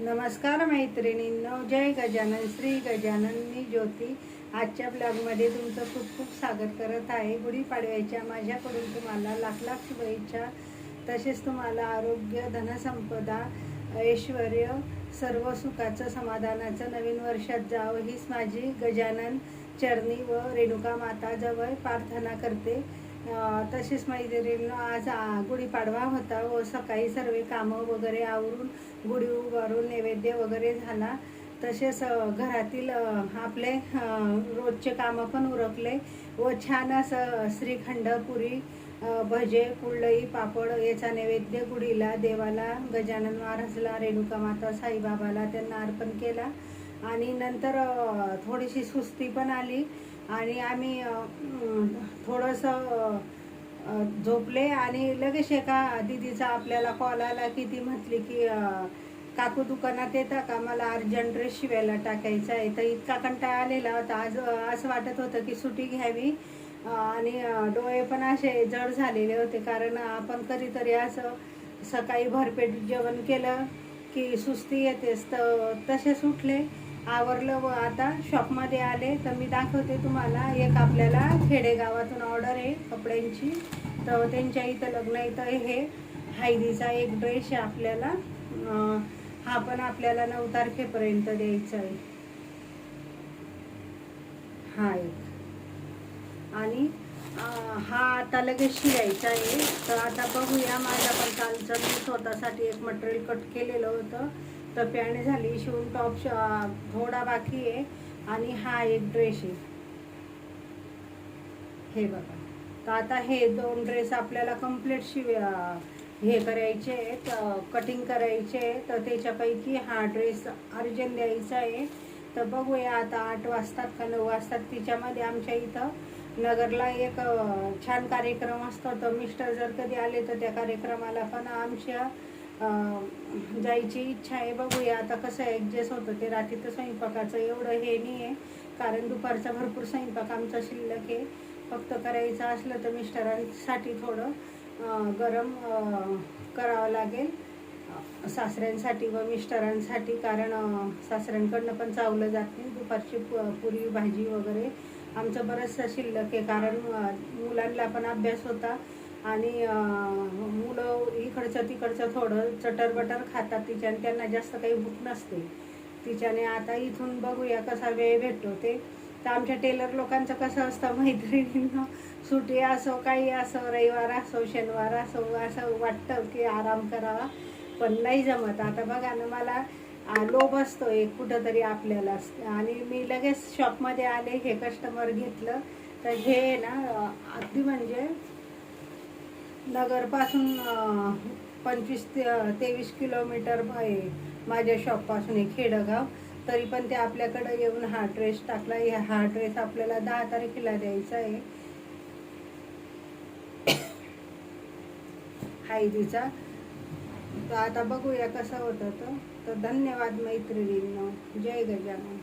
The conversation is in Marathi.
नमस्कार मैत्रिणींनो जय गजानन श्री गजानन मी ज्योती. आजच्या ब्लॉगमध्ये तुमचं खूप खूप स्वागत करत आहे. गुढीपाडव्याच्या माझ्याकडून तुम्हाला लाख लाख शुभेच्छा. तसेच तुम्हाला आरोग्य धनसंपदा ऐश्वर सर्व सुखाचं समाधानाचं नवीन वर्षात जावं हीच माझी गजानन चरणी व रेणुका माताजवळ प्रार्थना करते. तसेच मैत्रिणींनो आज गुढीपाडवा होता. व सकाळी सर्व कामं वगैरे आवरून गुढी उभारून नैवेद्य वगैरे झाला. तसेच घरातील आपले रोजचे कामं पण उरकले. व छान असं श्रीखंड पुरी भजे कुळई पापड याचा नैवेद्य गुढीला देवाला गजानन महाराजला रेणुका माता साईबाबाला त्यांना अर्पण केला. आणि नंतर थोडीशी सुस्ती पण आली. आणि आम्ही थोडंसं झोपले आणि लगेच एका दिदीचा आपल्याला कॉल आला की ती म्हटली की काकू दुकानात येता का? मला अर्जंट ड्रेस शिवायला टाकायचा आहे. तर इतका कंटाळा आलेला होता. आज असं वाटत होतं की सुटी घ्यावी. आणि डोळे पण असे जड झालेले होते. कारण आपण कधीतरी असं सकाळी भरपेट जेवण केलं की सुस्ती येतेच. तर तसेच उठले. आवरलं व आता शॉपमध्ये आले. तर मी दाखवते तुम्हाला. एक आपल्याला खेडेगावातून ऑर्डर आहे कपड्यांची. तर त्यांच्या इथं लग्न इथं हे हायदीचा एक ड्रेस आहे आपल्याला. हा पण आपल्याला नऊ तारखेपर्यंत द्यायचा आहे. हा एक. आणि हा आता लगेच शिवायचा आहे. तर आता बघूया माझ्या पण कालचं मी स्वतःसाठी एक मटेरियल कट केलेलं होतं. तर पॅन्ट झाली शिवून टॉप थोडा बाकी आहे आणि हा एक ड्रेस आहे. हे बघा. तर आता हे दोन ड्रेस आपल्याला कंप्लीट शिव हे करायचे आहेत कटिंग करायचे तर त्याच्यापैकी हा ड्रेस अर्जंट द्यायचा आहे. तर बघूया आता आठ वाजतात का नऊ वाजतात. तिच्यामध्ये आमच्या इथं नगरला एक छान कार्यक्रम असतो. तर मिस्टर जर कधी आले तर त्या कार्यक्रमाला पण आमच्या जायची इच्छा आहे बघूया. आता कसं ॲडजस्ट होतं ते रात्रीचं स्वयंपाकाचं एवढं हे नाही आहे. कारण दुपारचा भरपूर स्वयंपाक आमचा शिल्लक आहे. फक्त करायचं असलं तर मिस्टरांसाठी थोडं गरम करावं लागेल. सासऱ्यांसाठी व मिस्टरांसाठी कारण सासऱ्यांकडनं पण चावलं जात नाही. दुपारची पु- पुरी भाजी वगैरे आमचं बरंचसं शिल्लक आहे. कारण मुलांला मुलांना पण अभ्यास होता. आणि मुलं इकडचं तिकडचं थोडं चटर बटर खातात तिच्याने त्यांना जास्त काही भूक नसते. तिच्याने आता इथून बघूया कसा वेळ भेटतो ते. तर आमच्या टेलर लोकांचं कसं असतं मैत्रिणींना सुटी असो काही असो रविवार असो शनिवार असो असं वाटतं की आराम करावा पण नाही जमत. आता बघा ना मला लोभ असतो एक कुठंतरी आपल्याला. आणि मी लगेच शॉपमध्ये आले हे कस्टमर घेतलं. तर हे ना अगदी म्हणजे नगरपासून पंचवीस ते तेवीस किलोमीटर आहे माझ्या शॉपपासून हे खेडगाव. तरी पण ते आपल्याकडं येऊन हा ड्रेस टाकला. हे- हा ड्रेस आपल्याला दहा तारखेला द्यायचा आहे. हायदीचा तर आता बघूया कसं होतं तर धन्यवाद मैत्रिणींनो. जय गजानन.